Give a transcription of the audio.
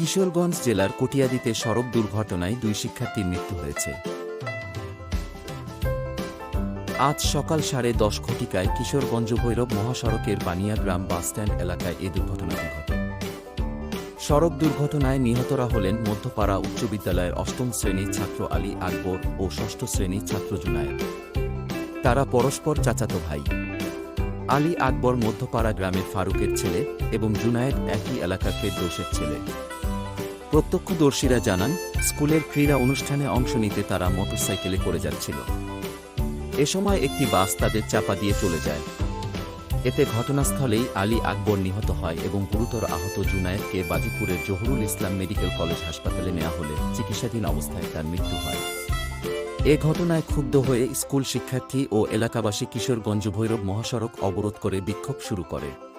কিশোরগঞ্জ জেলার কটিয়াদিতে সড়ক দুর্ঘটনায় দুই শিক্ষার্থীর মৃত্যু হয়েছে। আজ সকাল সাড়ে দশ ঘটিকায় কিশোরগঞ্জ ভৈরব মহাসড়কের বানিয়াগ্রাম বাসস্ট্যান্ড এলাকায় এ দুর্ঘটনাটি ঘটে। সড়ক দুর্ঘটনায় নিহতরা হলেন মধ্যপাড়া উচ্চ বিদ্যালয়ের অষ্টম শ্রেণির ছাত্র আলী আকবর ও ষষ্ঠ শ্রেণির ছাত্র জুনায়েদ। তারা পরস্পর চাচাতো ভাই। আলী আকবর মধ্যপাড়া গ্রামের ফারুকের ছেলে এবং জুনায়েদ একই এলাকার ফেরদৌসের ছেলে। প্রত্যক্ষদর্শীরা জানান, স্কুলের ক্রীড়া অনুষ্ঠানে অংশ নিতে তারা মোটরসাইকেলে করে যাচ্ছিল। এ সময় একটি বাস তাদের চাপা দিয়ে চলে যায়। এতে ঘটনাস্থলেই আলী আকবর নিহত হয় এবং গুরুতর আহত জুনায়েদকে বাজিপুরের জহুরুল ইসলাম মেডিকেল কলেজ হাসপাতালে নেওয়া হলে চিকিৎসাধীন অবস্থায় তার মৃত্যু হয়। এ ঘটনায় ক্ষুব্ধ হয়ে স্কুল শিক্ষার্থী ও এলাকাবাসী কিশোরগঞ্জ ভৈরব মহাসড়ক অবরোধ করে বিক্ষোভ শুরু করে।